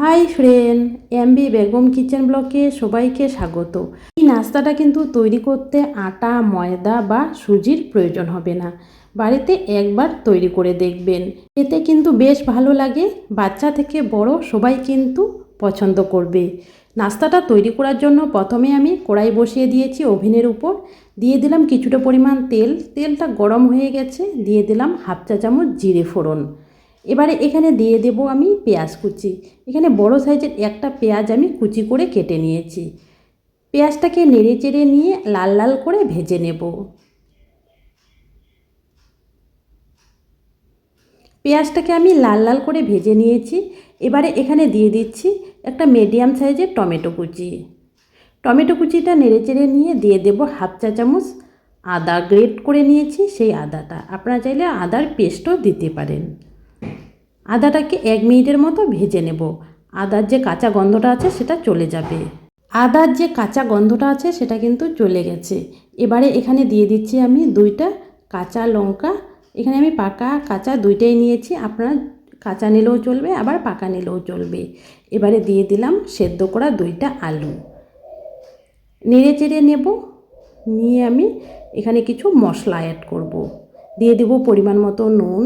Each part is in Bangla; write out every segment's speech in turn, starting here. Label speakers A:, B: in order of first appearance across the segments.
A: Hi friend MB Begum kitchen ব্লকে সবাইকে স্বাগত। এই নাস্তাটা কিন্তু তৈরি করতে আটা, ময়দা বা সুজির প্রয়োজন হবে না। বাড়িতে একবার তৈরি করে দেখবেন। এতে কিন্তু বেশ ভালো লাগে। বাচ্চা থেকে বড় সবাই কিন্তু পছন্দ করবে। নাস্তাটা তৈরি করার জন্য প্রথমে আমি কড়াই বসিয়ে দিয়েছি ওভেনের উপর। দিয়ে দিলাম কিছুটা পরিমাণ তেল। তেলটা গরম হয়ে গেছে। দিয়ে দিলাম হাফ চা চামচ জিরে ফোড়ন। এবারে এখানে দিয়ে দেব আমি পেঁয়াজ কুচি। এখানে বড় সাইজের একটা পেঁয়াজ আমি কুচি করে কেটে নিয়েছি। পেঁয়াজটাকে নেড়ে চেড়ে নিয়ে লাল লাল করে ভেজে নেব। পেঁয়াজটাকে আমি লাল লাল করে ভেজে নিয়েছি। এবারে এখানে দিয়ে দিচ্ছি একটা মিডিয়াম সাইজের টমেটো কুচি। টমেটো কুচিটা নেড়ে চেড়ে নিয়ে দিয়ে দেব হাফ চা চামচ আদা গ্রেট করে নিয়েছি সেই আদাটা। আপনারা চাইলে আদার পেস্টও দিতে পারেন। আদাটাকে এক মিনিটের মতো ভেজে নেব। আদার যে কাঁচা গন্ধটা আছে সেটা চলে যাবে। আদার যে কাঁচা গন্ধটা আছে সেটা কিন্তু চলে গেছে। এবারে এখানে দিয়ে দিচ্ছি আমি দুইটা কাঁচা লঙ্কা। এখানে আমি পাকা কাঁচা দুইটাই নিয়েছি। আপনারা কাঁচা নিলেও চলবে, আবার পাকা নিলেও চলবে। এবারে দিয়ে দিলাম সেদ্ধ করা দুইটা আলু। নেড়ে চেড়ে নেব। নিয়ে আমি এখানে কিছু মশলা অ্যাড করব। দিয়ে দেব পরিমাণ মতো নুন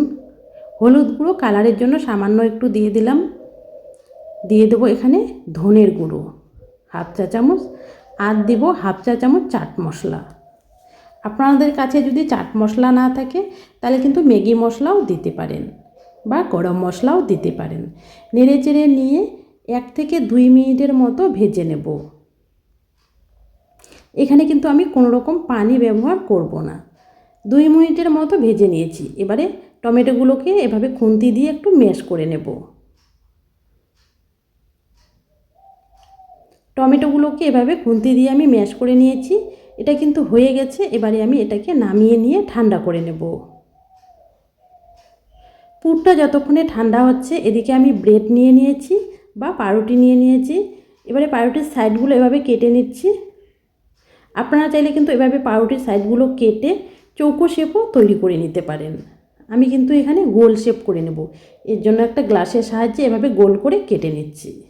A: হলুদ গুঁড়ো কালারের জন্য সামান্য একটু দিয়ে দিলাম। দিয়ে দেবো এখানে ধনের গুঁড়ো, হাফ চা চামচ। আর দেব হাফ চা চামচ চাট মশলা। আপনাদের কাছে যদি চাট মশলা না থাকে, তাহলে কিন্তু ম্যাগি মশলাও দিতে পারেন বা গরম মশলাও দিতে পারেন। নেড়ে চেড়ে নিয়ে এক থেকে দুই মিনিটের মতো ভেজে নেব। এখানে কিন্তু আমি কোনো রকম পানি ব্যবহার করব না। দুই মিনিটের মতো ভেজে নিয়েছি। এবারে টমেটোগুলোকে এভাবে খুন্তি দিয়ে একটু ম্যাশ করে নেব। টমেটোগুলোকে এভাবে খুন্তি দিয়ে আমি ম্যাশ করে নিয়েছি। এটা কিন্তু হয়ে গেছে, এবারে আমি এটাকে নামিয়ে নিয়ে ঠান্ডা করে নেব। পুরটা যতক্ষণে ঠান্ডা হচ্ছে, এদিকে আমি ব্রেড নিয়ে নিয়েছি বা পাউরুটি নিয়ে নিয়েছি। এবারে পাউরুটির সাইডগুলো এভাবে কেটে নিচ্ছি। আপনারা চাইলে কিন্তু এভাবে পাউরুটির সাইডগুলো কেটে চৌকো শেপও তৈরি করে নিতে পারেন। আমি কিন্তু এখানে গোল শেপ করে নেব। এর জন্য একটা গ্লাসের সাহায্যে এভাবে গোল করে কেটে নিচ্ছি।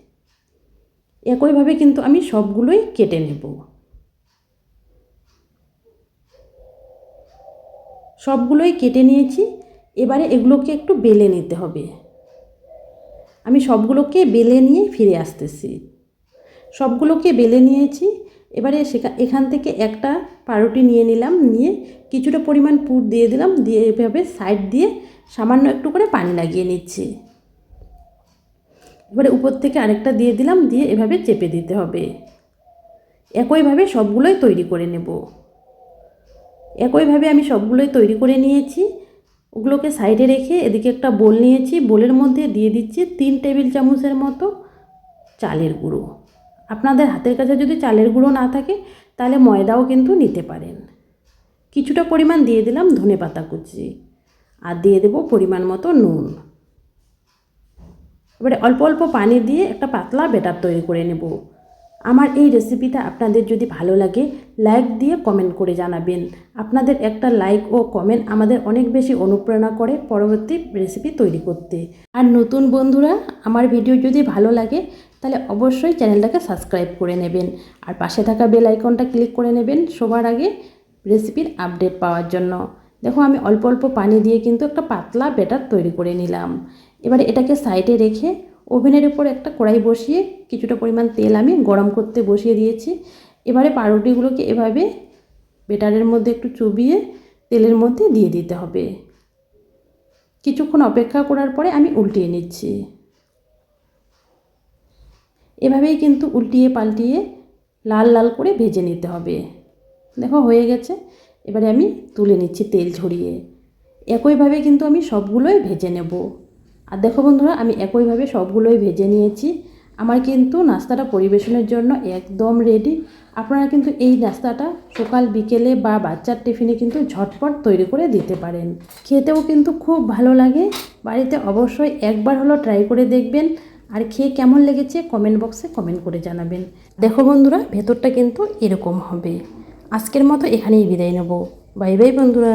A: একইভাবে কিন্তু আমি সবগুলোই কেটে নেব। সবগুলোই কেটে নিয়েছি। এবারে এগুলোকে একটু বেলে নিতে হবে। আমি সবগুলোকে বেলে নিয়ে ফিরে আসতেছি। সবগুলোকে বেলে নিয়েছি। এবারে এখান থেকে একটা পাউরুটি নিয়ে নিলাম, নিয়ে কিছুটা পরিমাণ পুর দিয়ে দিলাম, দিয়ে এভাবে সাইড দিয়ে সামান্য একটু করে পানি লাগিয়ে নিচ্ছি। এবারে উপর থেকে আরেকটা দিয়ে দিলাম, দিয়ে এভাবে চেপে দিতে হবে। একইভাবে সবগুলোই তৈরি করে নেব। একইভাবে আমি সবগুলোই তৈরি করে নিয়েছি। ওগুলোকে সাইডে রেখে এদিকে একটা বোল নিয়েছি, বোলের মধ্যে দিয়ে দিচ্ছি তিন টেবিল চামচের মতো চালের গুঁড়ো। আপনাদের হাতের কাছে যদি চালের গুঁড়ো না থাকে, তাহলে ময়দাও কিন্তু নিতে পারেন। কিছুটা পরিমাণ দিয়ে দিলাম ধনে পাতা কুচি আর দিয়ে দেবো পরিমাণ মতো নুন। এবারে অল্প অল্প পানি দিয়ে একটা পাতলা বেটার তৈরি করে নেব। আমার এই রেসিপিটা আপনাদের যদি ভালো লাগে, লাইক দিয়ে কমেন্ট করে জানাবেন। আপনাদের একটা লাইক ও কমেন্ট আমাদের অনেক বেশি অনুপ্রেরণা করে পরবর্তী রেসিপি তৈরি করতে। আর নতুন বন্ধুরা, আমার ভিডিও যদি ভালো লাগে তাহলে অবশ্যই চ্যানেলটাকে সাবস্ক্রাইব করে নেবেন। আর পাশে থাকা বেল আইকনটা ক্লিক করে নেবেন সবার আগে রেসিপির আপডেট পাওয়ার জন্য। দেখো, আমি অল্প অল্প পানি দিয়ে কিন্তু একটা পাতলা ব্যাটার তৈরি করে নিলাম। এবারে এটাকে সাইডে রেখে ওভেনের উপর একটা কড়াই বসিয়ে কিছুটা পরিমাণ তেল আমি গরম করতে বসিয়ে দিয়েছি। এবারে পাউরুটিগুলোকে এভাবে বেটারের মধ্যে একটু চুবিয়ে তেলের মধ্যে দিয়ে দিতে হবে। কিছুক্ষণ অপেক্ষা করার পরে আমি উল্টিয়ে নিচ্ছি। এভাবেই কিন্তু উল্টিয়ে পাল্টিয়ে লাল লাল করে ভেজে নিতে হবে। দেখো, হয়ে গেছে। এবারে আমি তুলে নিচ্ছি তেল ঝরিয়ে। একইভাবে কিন্তু আমি সবগুলোই ভেজে নেব। আর দেখো বন্ধুরা, আমি একইভাবে সবগুলোই ভেজে নিয়েছি। আমার কিন্তু নাস্তাটা পরিবেশনের জন্য একদম রেডি আপনারা কিন্তু এই নাস্তাটা সকাল, বিকেলে বা বাচ্চার টিফিনে কিন্তু ঝটপট তৈরি করে দিতে পারেন। খেতেও কিন্তু খুব ভালো লাগে। বাড়িতে অবশ্যই একবার হলো ট্রাই করে দেখবেন। আর খেয়ে কেমন লেগেছে কমেন্ট বক্সে কমেন্ট করে জানাবেন। দেখো বন্ধুরা, ভেতরটা কিন্তু এরকম হবে। আজকের মতো এখানেই বিদায় নেব। বাই বাই বন্ধুরা।